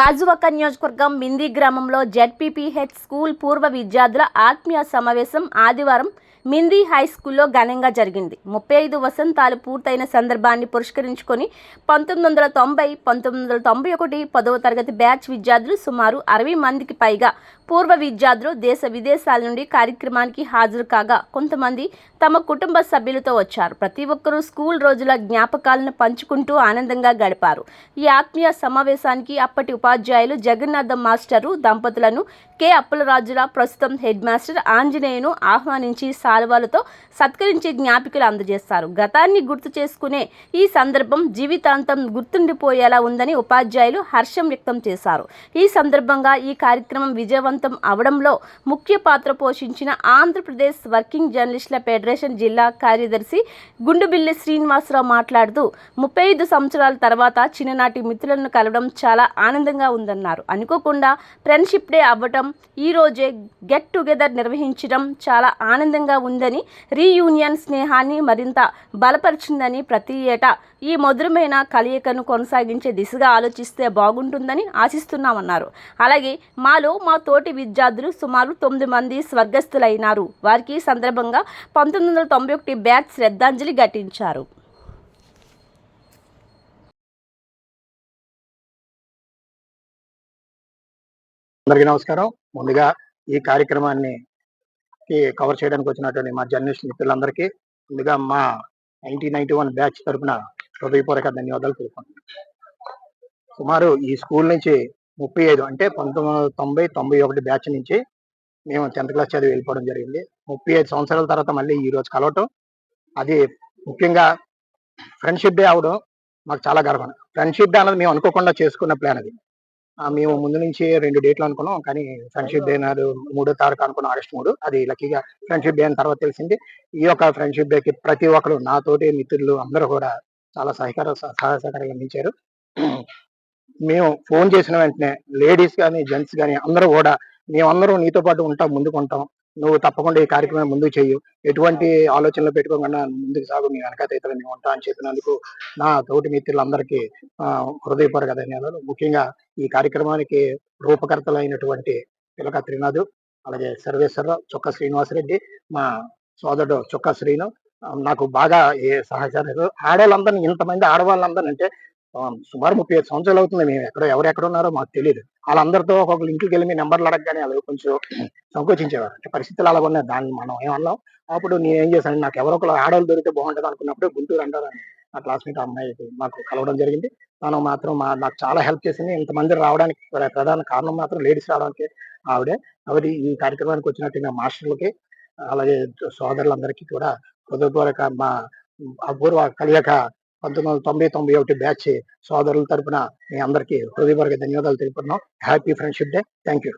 గాజువాక నియోజకవర్గం మింది గ్రామంలో జెడ్పీపీహెచ్ స్కూల్ పూర్వ విద్యార్థుల ఆత్మీయ సమావేశం ఆదివారం మింది హై స్కూల్లో ఘనంగా జరిగింది. ముప్పై ఐదు వసంతాలు పూర్తయిన సందర్భాన్ని పురస్కరించుకొని పంతొమ్మిది వందల తొంభై పంతొమ్మిది వందల తొంభై ఒకటి పదవ తరగతి బ్యాచ్ విద్యార్థులు సుమారు అరవై మందికి పైగా పూర్వ విద్యార్థులు దేశ విదేశాల నుండి కార్యక్రమానికి హాజరు కాగా కొంతమంది తమ కుటుంబ సభ్యులతో వచ్చారు. ప్రతి ఒక్కరూ స్కూల్ రోజుల జ్ఞాపకాలను పంచుకుంటూ ఆనందంగా గడిపారు. ఈ ఆత్మీయ సమావేశానికి అప్పటి ఉపాధ్యాయులు జగన్నాథం మాస్టరు దంపతులను కె. అప్పలరాజుల ప్రస్తుతం హెడ్ మాస్టర్ ఆంజనేయును ఆహ్వానించి కాలువలతో సత్కరించి జ్ఞాపికలు అందజేస్తారు. గతాన్ని గుర్తు చేసుకునే ఈ సందర్భం జీవితాంతం గుర్తుండిపోయేలా ఉందని ఉపాధ్యాయులు హర్షం వ్యక్తం చేశారు. ఈ సందర్భంగా ఈ కార్యక్రమం విజయవంతం అవడంలో ముఖ్య పాత్ర పోషించిన ఆంధ్రప్రదేశ్ వర్కింగ్ జర్నలిస్టుల ఫెడరేషన్ జిల్లా కార్యదర్శి గుండుబిల్లి శ్రీనివాసరావు మాట్లాడుతూ ముప్పై ఐదు సంవత్సరాల తర్వాత చిన్ననాటి మిత్రులను కలవడం చాలా ఆనందంగా ఉందన్నారు. అనుకోకుండా ఫ్రెండ్షిప్ డే అవ్వటం ఈ రోజే గెట్ టుగెదర్ నిర్వహించడం చాలా ఆనందంగా ఉందని రీయూనియన్ స్నేహాన్ని మరింత బలపరిచిందని ప్రతి ఏటా ఈ మధురమైన కలయికను కొనసాగించే దిశగా ఆలోచిస్తే బాగుంటుందని ఆశిస్తున్నామన్నారు. అలాగే మాలో మా తోటి విద్యార్థులు సుమారు తొమ్మిది మంది స్వర్గస్థులైనారు. వారికి ఈ సందర్భంగా పంతొమ్మిది వందల తొంభై ఒకటి బ్యాచ్ శ్రద్ధాంజలి ఘటించారు. అందరికీ నమస్కారం. ముందుగా ఈ కార్యక్రమాన్ని కి కవర్ చేయడానికి వచ్చినటువంటి మా జర్నలిస్ట్ మిత్రులందరికీ ముందుగా మా నైన్టీన్ నైన్టీ వన్ బ్యాచ్ తరఫున హృదయపూర్వక ధన్యవాదాలు తెలుపుకుంటున్నాను. సుమారు ఈ స్కూల్ నుంచి ముప్పై ఐదు అంటే పంతొమ్మిది వందల తొంభై తొంభై ఒకటి బ్యాచ్ నుంచి మేము టెన్త్ క్లాస్ చదివి వెళ్ళిపోవడం జరిగింది. ముప్పై ఐదు సంవత్సరాల తర్వాత మళ్ళీ ఈ రోజు కలవటం అది ముఖ్యంగా ఫ్రెండ్షిప్ డే అవడం మాకు చాలా గర్వం. ఫ్రెండ్షిప్ డే అన్నది మేము అనుకోకుండా చేసుకున్న ప్లాన్ అది. మేము ముందు నుంచి రెండు డేట్లు అనుకున్నాం కానీ ఫ్రెండ్షిప్ డే నాడు మూడో తారీఖు అనుకున్నాం ఆగస్ట్ మూడు. అది లక్కీగా ఫ్రెండ్షిప్ డే అని తర్వాత తెలిసింది. ఈ యొక్క ఫ్రెండ్షిప్ డేకి ప్రతి ఒక్కరు నాతోటి మిత్రులు అందరూ కూడా చాలా సహకార సహాయ సహకారంగా అందించారు. మేము ఫోన్ చేసిన వెంటనే లేడీస్ కానీ జెంట్స్ కానీ అందరూ కూడా మేమందరం నీతో పాటు ఉంటాం ముందుకు ఉంటాం. నువ్వు తప్పకుండా ఈ కార్యక్రమం ముందుకు చెయ్యు. ఎటువంటి ఆలోచనలు పెట్టుకోకుండా ముందుకు సాగు. మీ వెనకతైతే మేము ఉంటా అని చెప్పినందుకు నా తోటి మిత్రులందరికీ హృదయపూర్వక ధన్యవాదాలు. ముఖ్యంగా ఈ కార్యక్రమానికి రూపకర్తలైనటువంటి పిలక త్రినాథు అలాగే సర్వేశ్వరరావు చొక్క శ్రీనివాసరెడ్డి మా సోదరుడు చొక్క శ్రీను నాకు బాగా ఏ సహచారాలు ఆడవాళ్ళందరినీ ఇంతమంది ఆడవాళ్ళందరినీ అంటే సుమారు ముప్పై ఐదు సంవత్సరాలు అవుతుంది. మేము ఎక్కడ ఎవరు ఎక్కడ ఉన్నారో మాకు తెలియదు వాళ్ళందరితో ఒక్కొక్కరు ఇంటికి వెళ్ళి మీ నెంబర్లు అడగగానే వాళ్ళు కొంచెం సంకోచించేవారు. అంటే పరిస్థితులు అలా ఉన్నాయి. దాన్ని మనం ఏమన్నాం అప్పుడు నేను ఏం చేశాను? నాకు ఎవరో ఒకరు ఆడవాళ్ళు దొరికితే బాగుంటుంది అనుకున్నప్పుడు గుంటూరు అంటారు నా క్లాస్మేట్ అమ్మాయి మాకు కలవడం జరిగింది. తను మాత్రం మా నాకు చాలా హెల్ప్ చేసింది. ఇంతమంది రావడానికి ప్రధాన కారణం మాత్రం లేడీస్ రావడానికి ఆవిడే. ఆవిడ ఈ కార్యక్రమానికి వచ్చినట్టు మాస్టర్లకి అలాగే సోదరులందరికీ కూడా హృదయపూర్వక మా అపూర్వ కలియక పంతొమ్మిది వందల తొంభై తొంభై ఒకటి బ్యాచ్ సోదరుల తరపున మీ అందరికీ హృదయపూర్వక ధన్యవాదాలు తెలుపుతున్నాం happy friendship day thank you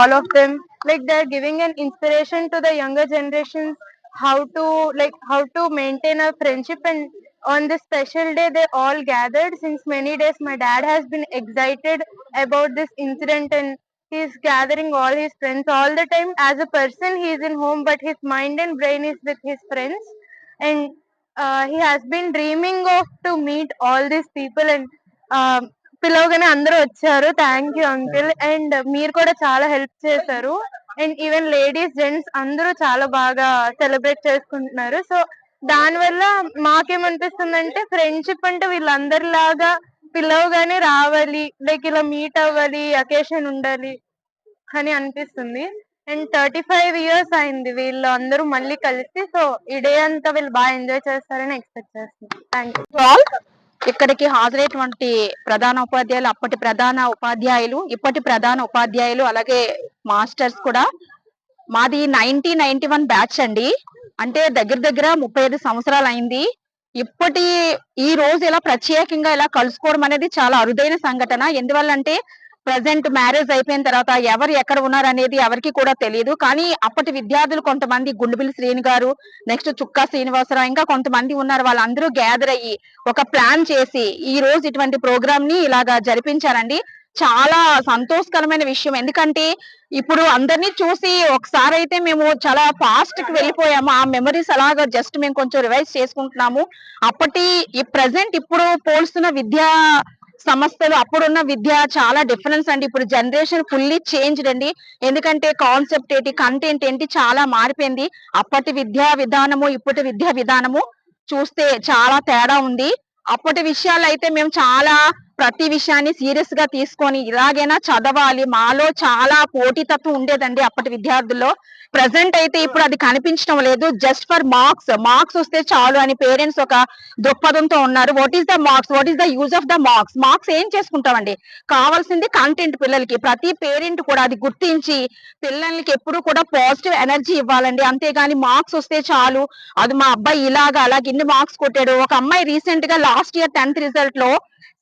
all of them like they're giving an inspiration to the younger generations how to like how to maintain a friendship and on this special day they all gathered since many days my dad has been excited about this incident and he's gathering all his friends all the time as a person he's in home but his mind and brain is with his friends and he has been dreaming of to meet all all people and um, పిలవగానే అందరూ వచ్చారు. Thank you uncle and మీరు కూడా చాలా help చేశారు. And even ladies gents అందరూ చాలా బాగా సెలబ్రేట్ చేసుకుంటున్నారు. సో దాని వల్ల మాకేమనిపిస్తుందంటే ఫ్రెండ్షిప్ అంటే వీళ్ళందరిలాగా పిలవగానే రావాలి లైక్ ఇలా మీట్ అవ్వాలి అకేషన్ ఉండాలి అని అనిపిస్తుంది. అండ్ థర్టీ ఫైవ్ ఇయర్స్ అయింది. వీళ్ళు అందరూ మళ్ళీ కలిసి సో ఈ డే అంతా వీళ్ళు బాగా ఎంజాయ్ చేస్తారని ఎక్స్పెక్ట్ చేస్తున్నాను థ్యాంక్ యూ ఆల్ ఇక్కడికి హాజరైనటువంటి ప్రధాన ఉపాధ్యాయులు అప్పటి ప్రధాన ఉపాధ్యాయులు ఇప్పటి ప్రధాన ఉపాధ్యాయులు అలాగే మాస్టర్స్ కూడా. మాది నైన్టీన్ నైన్టీ వన్ బ్యాచ్ అండి. అంటే దగ్గర దగ్గర ముప్పై ఐదు సంవత్సరాలు అయింది. ఇప్పటి ఈ రోజు ఇలా ప్రత్యేకంగా ఇలా కలుసుకోవడం అనేది చాలా అరుదైన సంఘటన. ఎందువల్లంటే ప్రజెంట్ మ్యారేజ్ అయిపోయిన తర్వాత ఎవరు ఎక్కడ ఉన్నారు అనేది ఎవరికి కూడా తెలియదు కానీ అప్పటి విద్యార్థులు కొంతమంది గుండుబిల్లి శ్రీని గారు నెక్స్ట్ చుక్కా శ్రీనివాసరావు ఇంకా కొంతమంది ఉన్నారు. వాళ్ళందరూ గ్యాదర్ అయ్యి ఒక ప్లాన్ చేసి ఈ రోజు ఇటువంటి ప్రోగ్రామ్ని ఇలాగా జరిపించారండి. చాలా సంతోషకరమైన విషయం. ఎందుకంటే ఇప్పుడు అందరినీ చూసి ఒకసారి అయితే మేము చాలా ఫాస్ట్కి వెళ్ళిపోయాము. ఆ మెమరీస్ అలాగా జస్ట్ మేము కొంచెం రివైజ్ చేసుకుంటున్నాము. అప్పటి ఈ ప్రజెంట్ ఇప్పుడు పోల్స్తున్న విద్యా సంస్థలు అప్పుడున్న విద్య చాలా డిఫరెన్స్ అండి. ఇప్పుడు జనరేషన్ ఫుల్లీ చేంజ్డ్ అండి. ఎందుకంటే కాన్సెప్ట్ ఏంటి కంటెంట్ ఏంటి చాలా మారిపోయింది. అప్పటి విద్యా విధానము ఇప్పటి విద్యా విధానము చూస్తే చాలా తేడా ఉంది. అప్పటి విషయాలు అయితే మేము చాలా ప్రతి విషయాన్ని సీరియస్గా తీసుకొని ఇలాగైనా చదవాలి. మాలో చాలా పోటీతత్వం ఉండేదండి అప్పటి విద్యార్థుల్లో. ప్రజెంట్ అయితే ఇప్పుడు అది కనిపించడం లేదు. Just for marks. మార్క్స్ వస్తే చాలు అని పేరెంట్స్ ఒక దృక్పథంతో ఉన్నారు. What is the marks what is the use of the marks marks ఏం చేసుకుంటామండి? కావాల్సింది కంటెంట్ పిల్లలకి. ప్రతి పేరెంట్ కూడా అది గుర్తించి పిల్లలకి ఎప్పుడు కూడా పాజిటివ్ ఎనర్జీ ఇవ్వాలండి. అంతేగాని మార్క్స్ వస్తే చాలు. అది మా అబ్బాయి ఇలాగా అలాగ ఇన్ని మార్క్స్ కొట్టాడు. ఒక అమ్మాయి రీసెంట్గా last year tenth రిజల్ట్లో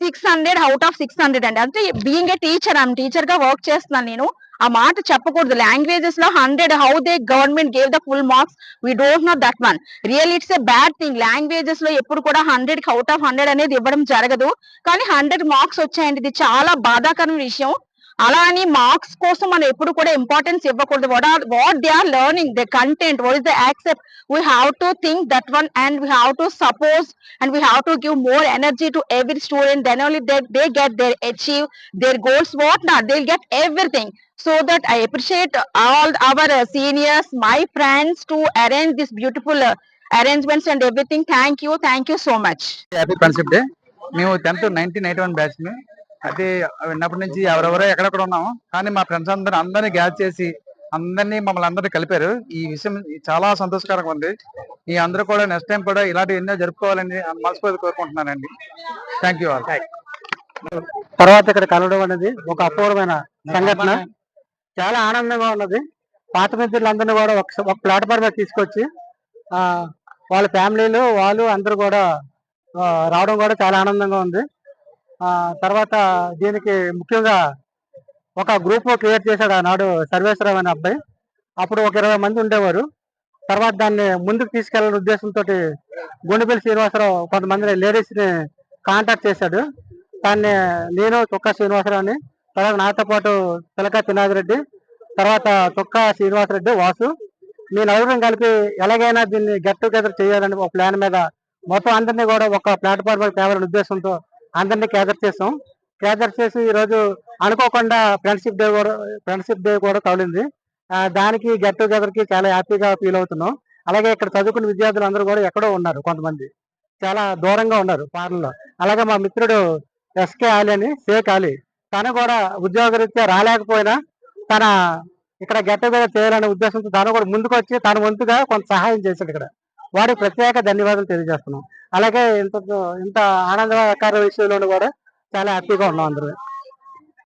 six hundred out of six hundred అండి. అంటే బీయింగ్ ఏ టీచర్ ఆమె టీచర్గా వర్క్ చేస్తున్నాను నేను. ఆ మాట చెప్పకూడదు. లాంగ్వేజెస్లో hundred how they government gave the full marks we don't know that one real it's a bad thing లాంగ్వేజెస్లో ఎప్పుడు కూడా హండ్రెడ్కి అవుట్ ఆఫ్ హండ్రెడ్ అనేది ఇవ్వడం జరగదు. కానీ హండ్రెడ్ మార్క్స్ వచ్చాయండి. ఇది చాలా బాధాకరమైన విషయం. అలా అని మార్క్స్ కోసం మనం ఎప్పుడు కూడా ఇంపార్టెన్స్ ఇవ్వకూడదు what are what they are learning the content what is the accept we have to think that one and we have to suppose and we have to give more energy to every student then only they, they get their achieve their goals what not they'll get everything so that i appreciate all our uh, seniors my friends to arrange this beautiful uh, arrangements and everything thank you thank you so much happy concept day మేము tenth nineteen eighty one batch అయితే విన్నప్పటి నుంచి ఎవరెవరో ఎక్కడెక్కడ ఉన్నాము. కానీ మా friends అందరూ అందరినీ గ్యాచ్ చేసి అందరినీ మమ్మల్ని అందరినీ కలిపారు. ఈ విషయం చాలా సంతోషకరంగా ఉంది. ఈ అందరూ కూడా నెక్స్ట్ టైం కూడా ఇలాంటివి ఎన్నో జరుపుకోవాలని మనస్ఫూర్తి కోరుకుంటున్నానండి. థ్యాంక్ యూ ఆల్ తర్వాత ఇక్కడ కలవడం అనేది ఒక అపూర్వమైన సంఘటన. చాలా ఆనందంగా ఉన్నది. పాత మిత్రులందరినీ కూడా ఒక ప్లాట్ఫామ్ మీద తీసుకొచ్చి ఆ వాళ్ళ ఫ్యామిలీలు వాళ్ళు అందరూ కూడా రావడం కూడా చాలా ఆనందంగా ఉంది. తర్వాత దీనికి ముఖ్యంగా ఒక గ్రూప్ క్రియేట్ చేశాడు ఆనాడు సర్వేశ్వరరావు అనే అబ్బాయి. అప్పుడు ఒక ఇరవై మంది ఉండేవారు. తర్వాత దాన్ని ముందుకు తీసుకెళ్ళాలనే ఉద్దేశంతో గుండెపల్లి శ్రీనివాసరావు కొంతమంది లేడీస్ని కాంటాక్ట్ చేశాడు. దాన్ని నేను చుక్కా శ్రీనివాసరావుని తర్వాత నాతో పాటు పిలక తినాదిరెడ్డి తర్వాత చుక్కా శ్రీనివాసరెడ్డి వాసు. మీ నలుగురం కలిపి ఎలాగైనా దీన్ని గెట్ టుగెదర్ చేయాలని ఒక ప్లాన్ మీద మొత్తం అందరినీ కూడా ఒక ప్లాట్ఫామ్ తేవాలనే ఉద్దేశంతో అందరినీ గ్యాదర్ చేసాం. గ్యాదర్ చేసి ఈ రోజు అనుకోకుండా ఫ్రెండ్షిప్ డే కూడా ఫ్రెండ్షిప్ డే కూడా తగిలింది. దానికి గెట్ టుగెదర్కి చాలా హ్యాపీగా ఫీల్ అవుతున్నాం. అలాగే ఇక్కడ చదువుకున్న విద్యార్థులు అందరూ కూడా ఎక్కడో ఉన్నారు కొంతమంది. చాలా దూరంగా ఉన్నారు పార్లలో అలాగే మా మిత్రుడు ఎస్కే ఆలి అని షేక్ ఆలి తను కూడా ఉద్యోగరీత్యా రాలేకపోయినా తన ఇక్కడ గెట్ టుగెదర్ చేయాలనే ఉద్దేశంతో తను కూడా ముందుకు వచ్చి తన వంతుగా కొంత సహాయం చేశాడు ఇక్కడ. వారికి ప్రత్యేక ధన్యవాదాలు తెలియజేస్తున్నాం. అలాగే ఇంత ఇంత ఆనందకర విషయంలో కూడా చాలా హ్యాపీగా ఉన్నాం అందరూ.